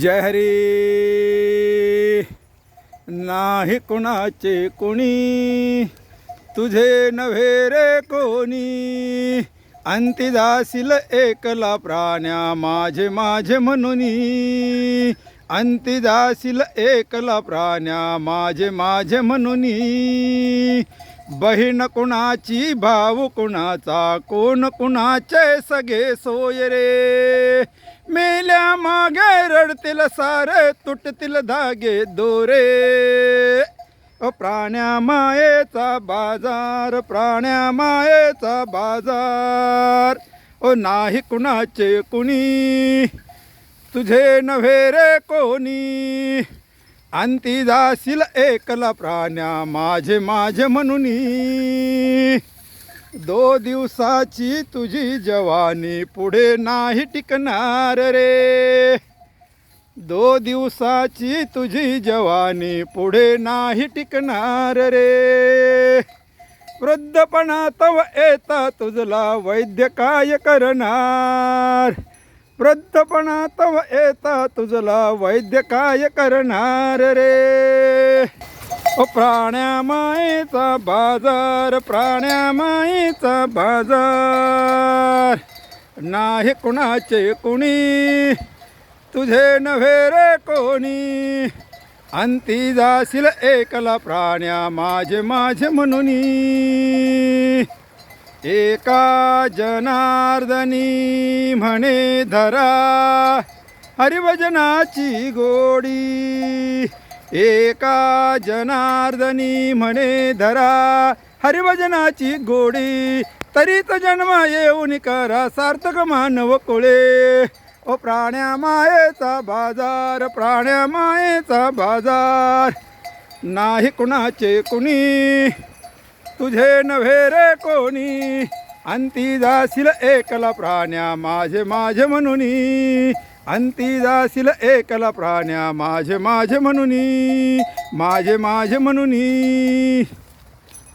जय हरी। नाही कुणाचे कुणी तुझे नव्हे रे कोणी. अंती जाशील एकला प्राण्या माझे माझे म्हणून. अंती जाशील एकला प्राण्या माझे माझे म्हणून. बहीण कुणाची भाऊ कुणाचा कोण कुणाचे सगळे सोय रे. मेल्या मागे रडतील सारे तुटतील धागे दोरे. ओ प्राण्या मायेचा बाजार प्राण्या मायेचा बाजार. ओ नाही कुणाचे कुणी तुझे नव्हे रे कोणी. अंती जाशील एकला प्राण्या माझे माझे म्हणून. दो दिवसाची तुझी जवानी पुढे नाही टिकणार रे. दो दिवसाची तुझी जवानी पुढे नाही टिकणार रे. वृद्धपणा तव येता तुझला वैद्य काय करणार? वृद्धपणा तव येता तुझला वैद्य काय करणार रे? प्राण्या मायेचा बाजार प्राण्या मायेचा बाजार. नाही कुणाचे कुणी तुझे नव्हे रे कोणी. अंती जाशील एकला प्राण्या माझे माझे म्हणून. एका जनार्दनी म्हणे धरा हरिभजनाची गोडी. एका जनार्दनी म्हणे धरा हरिभजनाची गोडी तरीत जन्म येऊन करा सार्थक मानव कुळे. ओ प्राण्या मायेचा बाजार प्राण्या मायेचा बाजार नाही कुणाचे कुणी तुझे नव्हे रे कोणी. अंती जाशील एकला प्राण्या माझे माझे म्हणून. अंती जाशील एकला प्राण्या माझे माझे म्हणून. माझे माझे म्हणून.